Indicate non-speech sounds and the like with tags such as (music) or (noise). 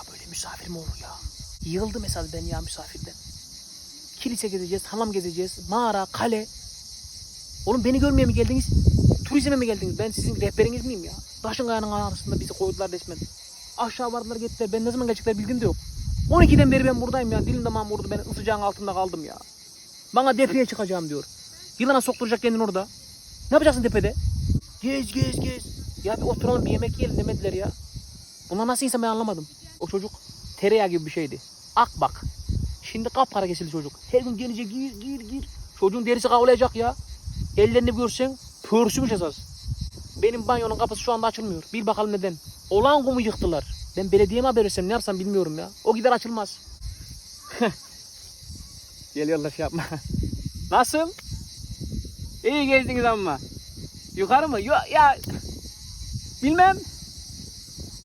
Ya böyle misafir mi olur ya? Yığıldım esas ben ya misafirden. Kilise gezeceğiz, hamam gezeceğiz, mağara, kale. Oğlum beni görmeye mi geldiniz? Turizme mi geldiniz? Ben sizin rehberiniz miyim ya? Taşın kayanın arasında bizi koydular resmen. Aşağı vardılar gittiler. Ben ne zaman gelecekler bilgim de yok. 12'den beri ben buradayım ya. Dilim damağım vurdu. Ben sıcağın altında kaldım ya. Bana depreye çıkacağım diyor. Yılana sokturacak kendini orada. Ne yapacaksın tepede? Gez gez gez. Ya bir oturalım bir yemek yiyelim demediler ya. Bunlar nasıl insan ben anlamadım. O çocuk tereyağı gibi bir şeydi. Ak bak. Şimdi kapkara kesildi çocuk. Her gün gelecek gir gir gir. Çocuğun derisi kavlayacak ya. Ellerini görsen pörsümüş esas. Benim banyonun kapısı şu anda açılmıyor. Bir bakalım neden. Olan kumu yıktılar. Ben belediyeme haber versem ne yapsam bilmiyorum ya. O gider açılmaz. (laughs) Geliyorlar şey yapma. (laughs) Nasıl? İyi gezdiniz ama. Yukarı mı? Yo, ya bilmem.